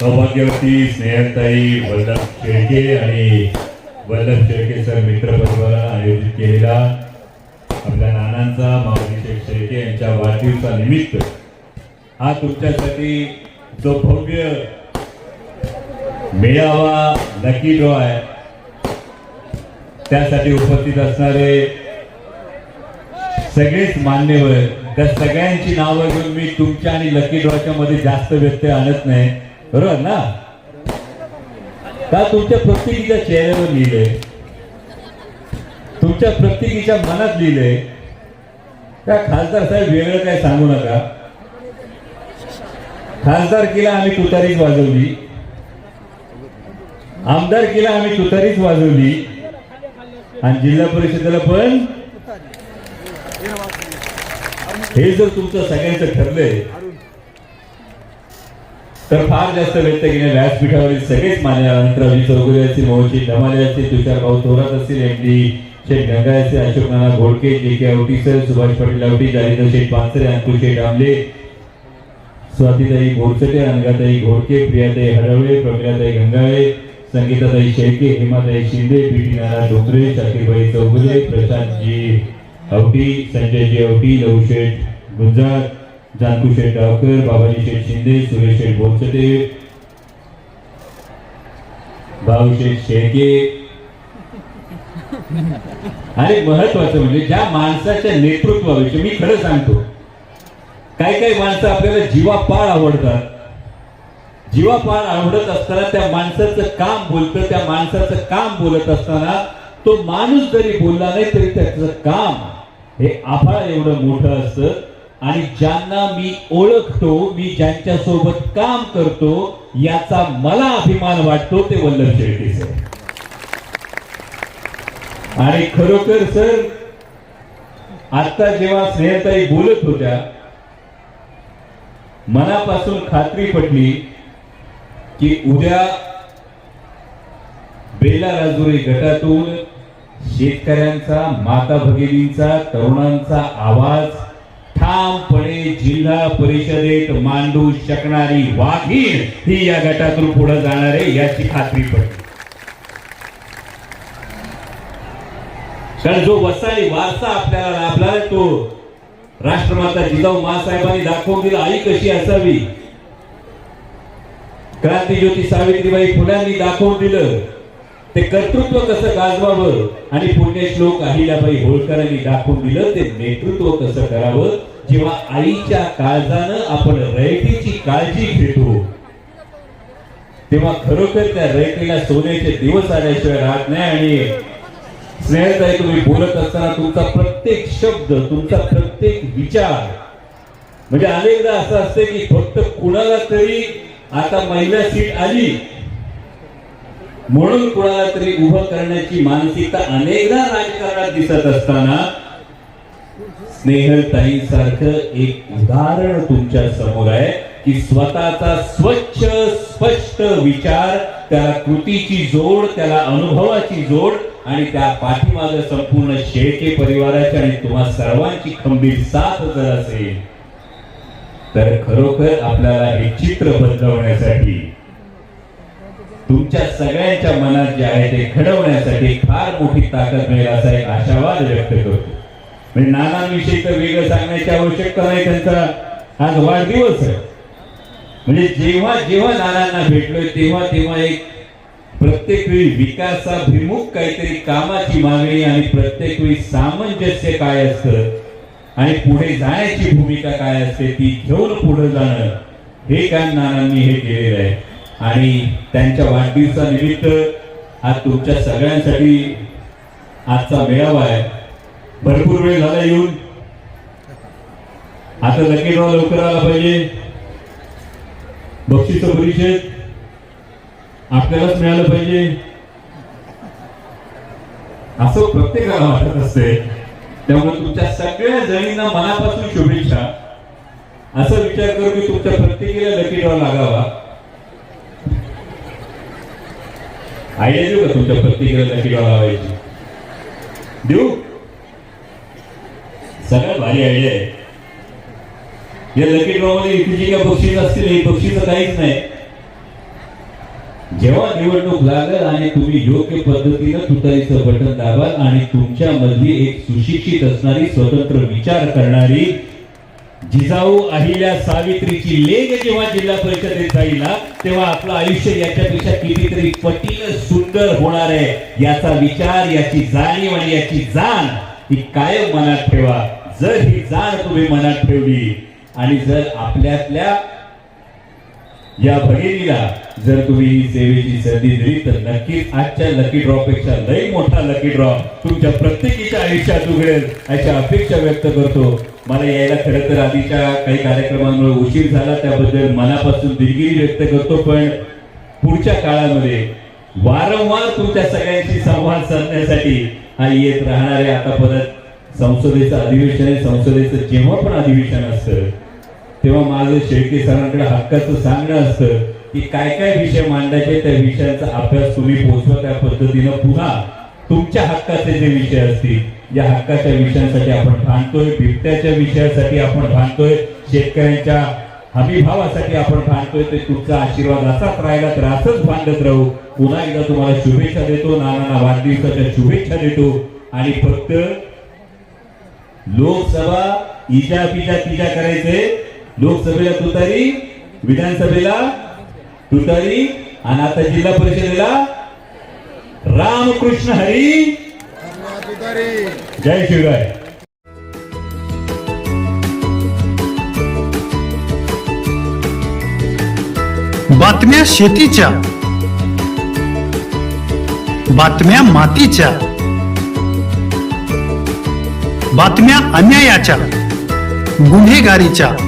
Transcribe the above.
सौभाग्यवती स्नेहताई वल्लभ शेळके आणि वल्लभ शेळके सर मित्र परिवारानं आयोजित केलेला आपल्या नानांचा माऊली शेळके यांच्या वाढदिवसानिमित्त हा तुमच्यासाठी जो भव्य मेळावा लकी ड्रॉ आहे त्यासाठी उपस्थित असणारे सगळेच मान्यवर त्या सगळ्यांची नावं घेऊन मी तुमच्या आणि लकी ड्रॉच्या मध्ये जास्त व्यत्यय आणत नाही. बरोबर ना का तुमच्या प्रत्येकीच्या चेहऱ्यावर लिहिलंय तुमच्या प्रत्येकीच्या मनात लिहिलंय का खासदार साहेब वेगळं काय सांगू नका? खासदार केला आम्ही तुतारीच वाजवली. आमदार केला आम्ही तुतारीच वाजवली. आणि जिल्हा परिषदेला पण? हे जर तुमचं सगळ्यांचं ठरलंय तर फार जास्त व्यक्त केले व्यासपीठावरील सगळेच मान्य अंतरावली चौगुले असतील मोहची धमाले असतील तुषार भाऊ थोरात असतील एम डी शेठ गंगा असतील Ashok Nana Ghodke J K Awati sir Subhash Patil Awati Jalinder Sheth Pansare Ankush Sheth Amle स्वातीताई बोरचटे अनगाताई घोडके प्रियाताई हरवळे प्रमिलाताई गंगाळे संगीताताई शेळके हेमाताई शिंदे पी टी नाना डोंगरे शाकीरबाई चौगुले प्रशांतजी आवटी संजयजी आवटी लवशेठ गुंजार जानकू शेठ डावकर बाबाजी शेठ शिंदे सुरेश शेठ बोरचटे भाऊ शेठ शेळके आणि महत्वाचं म्हणजे ज्या माणसाच्या नेतृत्वाविषयी मी खरं सांगतो काही काही माणसं आपल्याला जीवापाड आवडतात. जीवापाड आवडत असताना त्या माणसाचं काम बोलतं त्या माणसाचं काम बोलत असताना तो माणूस जरी बोलला नाही तरी त्याचं काम हे आभाळ एवढं मोठं असतं. आणि ज्यांना मी ओळखतो मी ज्यांच्या सोबत काम करतो याचा मला अभिमान वाटतो ते वल्लभ शेळके सर. आणि खरोखर सर आता जेव्हा स्नेहताई बोलत होत्या मनापासून खात्री पटली की उद्या बेला राजुरी गटातून शेतकऱ्यांचा माता भगिनींचा तरुणांचा आवाज ठामपणे जिल्हा परिषदेत मांडू शकणारी वाघीण ही या गटातून पुढे जाणार आहे याची खात्री पडली. कारण जो वसाळी वारसा आपल्याला लाभला तो राष्ट्रमाता जिजाऊ मासाहेबांनी दाखवून दिला आई कशी असावी? क्रांती ज्योती सावित्रीबाई फुल्यांनी दाखवून दिलं ते कर्तृत्व कसं गाजवावं आणि पुण्यश्लोक अहिल्याबाई होळकरांनी दाखवून दिलं ते नेतृत्व कसं करावं? जेव्हा आईच्या काळजानं आपण रयतेची काळजी घेतो तेव्हा खरोखर त्या रयतीला सोन्याचे दिवस आल्याशिवाय राहत नाही आणि स्नेहताई तुम्ही बोलत असताना तुमचा प्रत्येक शब्द तुमचा प्रत्येक विचार म्हणजे अनेकदा असं असते की फक्त कुणाला तरी आता महिला सीट आली म्हणून कुणाला तरी उभं करण्याची मानसिकता अनेकदा राजकारणात दिसत असताना स्नेहलताई सारखं एक उदाहरण तुमच्यासमोर आहे की स्वतःचा स्वच्छ स्पष्ट विचार त्याला कृतीची जोड त्याला अनुभवाची जोड आणि त्या पाठीमाग संपूर्ण शेळके परिवाराची आणि तुम्हा सर्वांची खंबीर साथ जर असेल तर खरोखर आपल्याला हे चित्र बदलवण्यासाठी तुमच्या सगळ्यांच्या मनात जे आहे ते घडवण्यासाठी फार मोठी ताकद मिळेल असा एक आशावाद व्यक्त करतो. म्हणजे नानांविषयी तर वेगळं सांगण्याची आवश्यकता नाही त्यांचा. आज वाढदिवस आहे. म्हणजे जेव्हा जेव्हा नानांना भेटलोय तेव्हा तेव्हा एक प्रत्येक वेळी विकासाभिमुख काहीतरी कामाची मागणी आणि प्रत्येक वेळी सामंजस्य काय असतं आणि पुढे जाण्याची भूमिका काय असते ती घेऊन पुढे जाणं हे काम नानांनी हे केलेलं आहे. आणि त्यांच्या वाढदिवसानिमित्त आज तुमच्या सगळ्यांसाठी आजचा मेळावा आहे. भरपूर वेळ झाला येऊन. आता लकी लवकर आला पाहिजे. बक्षीस परिषद आपल्यालाच मिळालं पाहिजे. असं प्रत्येकाला वाटत असते. त्यामुळे तुमच्या सगळ्या जणींना मनापासून शुभेच्छा. असं विचार करू की तुमच्या प्रत्येकीला लकी ड्रॉ लागावा. आयडिया देऊ का तुमच्या प्रत्येकाला लकी लावायची देऊ? सगळ्यात भारी आयडिया आहे. या लकी ड्रॉमध्ये इथे जे काही बक्षीस असतील हे बक्षीस काहीच नाही. जेव्हा निवडणूक लागेल आणि तुम्ही योग्य पद्धतीनं तुतारीचं बटन दाबाल आणि तुमच्या मधली एक सुशिक्षित असणारी स्वतंत्र विचार करणारी जिजाऊ अहिल्या सावित्रीची लेख जेव्हा जिल्हा परिषदेत जाईल ना तेव्हा आपलं आयुष्य याच्यापेक्षा कितीतरी पटीनं सुंदर होणार आहे. याचा विचार याची जाणीव आणि याची जाण ही कायम मनात ठेवा. जर ही जाण तुम्ही मनात ठेवली आणि जर आपल्यातल्या या भगिनीला जर तुम्ही ही सेवेची संधी दिली तर नक्कीच आजच्या लकी ड्रॉ पेक्षा लई मोठा लकी ड्रॉ तुमच्या प्रत्येकीच्या आयुष्यात उघडेल अशा अपेक्षा व्यक्त करतो. मला यायला खरं तर आधीच्या काही कार्यक्रमांमुळे उशीर झाला त्याबद्दल मनापासून दिलगिरी व्यक्त करतो पण पुढच्या काळामध्ये वारंवार तुमच्या सगळ्यांशी संवाद साधण्यासाठी हा येत राहणारे आता परत संसदेचं अधिवेशन आहे संसदेचं जेव्हा पण अधिवेशन असतं तेव्हा माझं शेळके सरांकडे हक्काचं सांगणं असतं की काय काय विषय मांडायचे त्या विषयांचा अभ्यास तुम्ही पोचवा त्या पद्धतीनं. पुन्हा तुमच्या हक्काचे जे विषय असतील या हक्काच्या विषयांसाठी आपण भांडतोय बिबट्याच्या विषयासाठी आपण भांडतोय शेतकऱ्यांच्या हमी भावासाठी आपण भांडतोय ते तुमचा आशीर्वाद असाच राहिला तर असंच भांडत राहू. पुन्हा एकदा तुम्हाला शुभेच्छा देतो नानांना वाढदिवसाच्या शुभेच्छा देतो. आणि फक्त लोकसभा इजा पिजा तिजा करायचे लोकसभेला तुतारी विधानसभेला तुतारी आणि आता जिल्हा परिषदेला रामकृष्ण हरी. जय शिवराय. बातम्या शेतीच्या बातम्या मातीच्या बातम्या अन्यायाच्या गुन्हेगारीच्या.